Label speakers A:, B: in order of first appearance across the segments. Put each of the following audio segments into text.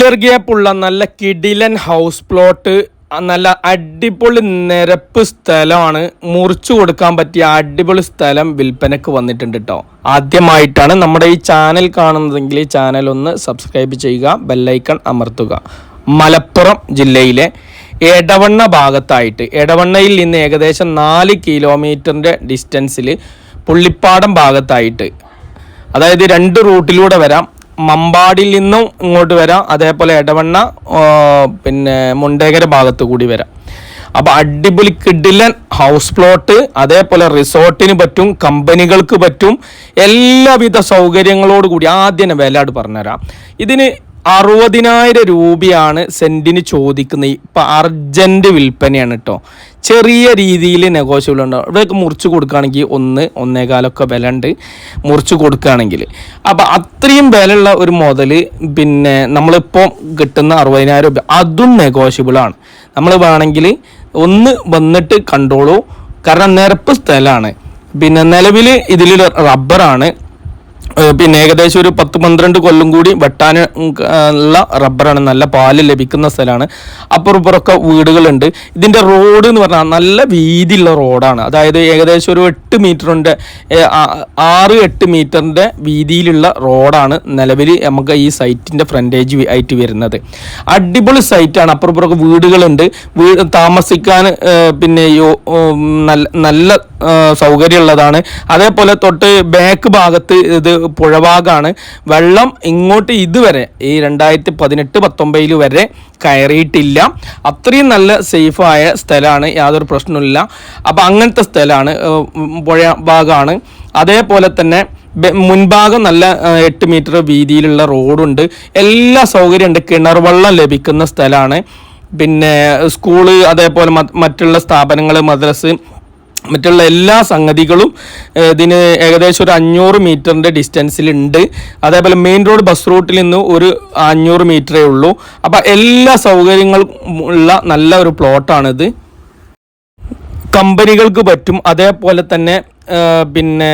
A: Pillar ഗ്യാപ്പുള്ള നല്ല കിടിലൻ house plot നല്ല അടിപൊളി നിരപ്പ് സ്ഥലമാണ്. മുറിച്ചു കൊടുക്കാൻ പറ്റിയ അടിപൊളി സ്ഥലം വിൽപ്പനക്ക് വന്നിട്ടുണ്ട് കേട്ടോ ആദ്യമായിട്ടാണ് നമ്മുടെ ഈ ചാനൽ കാണുന്നതെങ്കിൽ ഈ ചാനൽ ഒന്ന് സബ്സ്ക്രൈബ് ചെയ്യുക ബെല്ലൈക്കൺ അമർത്തുക. മലപ്പുറം ജില്ലയിലെ എടവണ്ണ ഭാഗത്തായിട്ട് എടവണ്ണയിൽ നിന്ന് ഏകദേശം നാല് കിലോമീറ്ററിന്റെ ഡിസ്റ്റൻസിൽ പുള്ളിപ്പാടം ഭാഗത്തായിട്ട് അതായത് രണ്ട് റൂട്ടിലൂടെ വരാം. മമ്പാടിയിൽ നിന്നും ഇങ്ങോട്ട് വരാം. അതേപോലെ എടവണ്ണ പിന്നെ മുണ്ടേകര ഭാഗത്ത് കൂടി വരാം. അപ്പോൾ അടിപൊളി കിഡിലൻ ഹൗസ് പ്ലോട്ട് അതേപോലെ റിസോർട്ടിന് പറ്റും കമ്പനികൾക്ക് പറ്റും എല്ലാവിധ സൗകര്യങ്ങളോട് കൂടി ആദ്യം വിലയോട് പറഞ്ഞുതരാം. ഇതിന് അറുപതിനായിരം രൂപയാണ് സെന്റിന് ചോദിക്കുന്നത് ഇപ്പം അർജന്റ് വിൽപ്പനയാണ് കേട്ടോ ചെറിയ രീതിയിൽ നെഗോഷ്യബിൾ ഉണ്ടാവും ഇവിടെയൊക്കെ മുറിച്ച് കൊടുക്കുകയാണെങ്കിൽ ഒന്ന് ഒന്നേകാലൊക്കെ വില ഉണ്ട് മുറിച്ച് കൊടുക്കുകയാണെങ്കിൽ അപ്പം അത്രയും വിലയുള്ള ഒരു മുതൽ പിന്നെ നമ്മളിപ്പോൾ കിട്ടുന്ന അറുപതിനായിരം രൂപ അതും നെഗോഷ്യബിളാണ് നമ്മൾ വേണമെങ്കിൽ ഒന്ന് വന്നിട്ട് കണ്ടോളൂ. കാരണം നിരപ്പ് സ്ഥലമാണ് പിന്നെ നിലവിൽ ഇതിൽ റബ്ബറാണ്. പിന്നെ ഏകദേശം ഒരു പത്ത് പന്ത്രണ്ട് കൊല്ലം കൂടി വെട്ടാൻ ഉള്ള റബ്ബറാണ്. നല്ല പാൽ ലഭിക്കുന്ന സ്ഥലമാണ്. അപ്പുറപ്പുറമൊക്കെ വീടുകളുണ്ട്. ഇതിന്റെ റോഡ് എന്ന് പറഞ്ഞാൽ നല്ല വീതിയുള്ള റോഡാണ്. അതായത് ഏകദേശം ഒരു എട്ട് മീറ്ററിന്റെ ആറ് എട്ട് മീറ്ററിന്റെ വീതിയിലുള്ള റോഡാണ് നിലവിൽ നമുക്ക് ഈ സൈറ്റിന്റെ ഫ്രണ്ടേജ് ആയിട്ട് വരുന്നത്. അടിപൊളി സൈറ്റാണ്. അപ്പുറപ്പുറമൊക്കെ വീടുകളുണ്ട്. വീട് താമസിക്കാൻ പിന്നെ നല്ല നല്ല സൗകര്യമുള്ളതാണ്. അതേപോലെ തൊട്ട് ബാക്ക് ഭാഗത്ത് ഇത് പുഴഭാഗമാണ് വെള്ളം ഇങ്ങോട്ട് ഇതുവരെ ഈ രണ്ടായിരത്തി പതിനെട്ട് പത്തൊമ്പതിൽ വരെ കയറിയിട്ടില്ല. അത്രയും നല്ല സേഫായ സ്ഥലമാണ്. യാതൊരു പ്രശ്നമില്ല അപ്പം അങ്ങനത്തെ സ്ഥലമാണ് പുഴ ഭാഗമാണ്. അതേപോലെ തന്നെ മുൻഭാഗം നല്ല എട്ട് മീറ്റർ വീതിയിലുള്ള റോഡുണ്ട്. എല്ലാ സൗകര്യമുണ്ട്. കിണർ വെള്ളം ലഭിക്കുന്ന സ്ഥലമാണ്. പിന്നെ സ്കൂൾ അതേപോലെ മറ്റ് മറ്റുള്ള സ്ഥാപനങ്ങൾ മദ്രസ് മറ്റുള്ള എല്ലാ സംഗതികളും ഇതിന് ഏകദേശം ഒരു അഞ്ഞൂറ് മീറ്ററിന്റെ ഡിസ്റ്റൻസിലുണ്ട്. അതേപോലെ മെയിൻ റോഡ് ബസ് റൂട്ടിൽ നിന്ന് ഒരു അഞ്ഞൂറ് മീറ്ററേ ഉള്ളൂ. അപ്പോൾ എല്ലാ സൗകര്യങ്ങളും ഉള്ള നല്ല ഒരു പ്ലോട്ടാണിത്. കമ്പനികൾക്ക് പറ്റും. അതേപോലെ തന്നെ പിന്നെ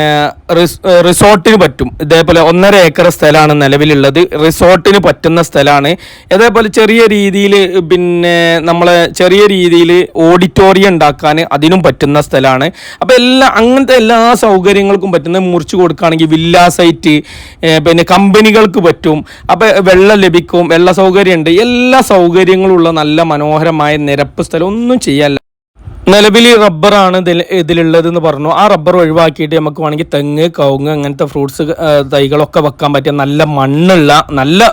A: റിസോർട്ടിന് പറ്റും. ഇതേപോലെ ഒന്നര ഏക്കർ സ്ഥലമാണ് നിലവിലുള്ളത്. റിസോർട്ടിന് പറ്റുന്ന സ്ഥലമാണ്. അതേപോലെ ചെറിയ രീതിയിൽ പിന്നെ നമ്മളെ ചെറിയ രീതിയിൽ ഓഡിറ്റോറിയം ഉണ്ടാക്കാൻ അതിനും പറ്റുന്ന സ്ഥലമാണ്. അപ്പോൾ എല്ലാ അങ്ങനത്തെ എല്ലാ സൗകര്യങ്ങൾക്കും പറ്റുന്ന മുറിച്ച് കൊടുക്കുകയാണെങ്കിൽ വില്ല സൈറ്റ് പിന്നെ കമ്പനികൾക്ക് പറ്റും. അപ്പോൾ വെള്ളം ലഭിക്കും വെള്ള സൗകര്യമുണ്ട്. എല്ലാ സൗകര്യങ്ങളുള്ള നല്ല മനോഹരമായ നിരപ്പ് സ്ഥലം ഒന്നും ചെയ്യാല്ല നിലവിൽ റബ്ബറാണ് ഇതിൽ ഇതിലുള്ളത് എന്ന് പറഞ്ഞു. ആ റബ്ബർ ഒഴിവാക്കിയിട്ട് നമുക്ക് വേണമെങ്കിൽ തെങ്ങ് കവുങ്ങ് അങ്ങനത്തെ ഫ്രൂട്ട്സ് തൈകളൊക്കെ വെക്കാൻ പറ്റിയ നല്ല മണ്ണുള്ള നല്ല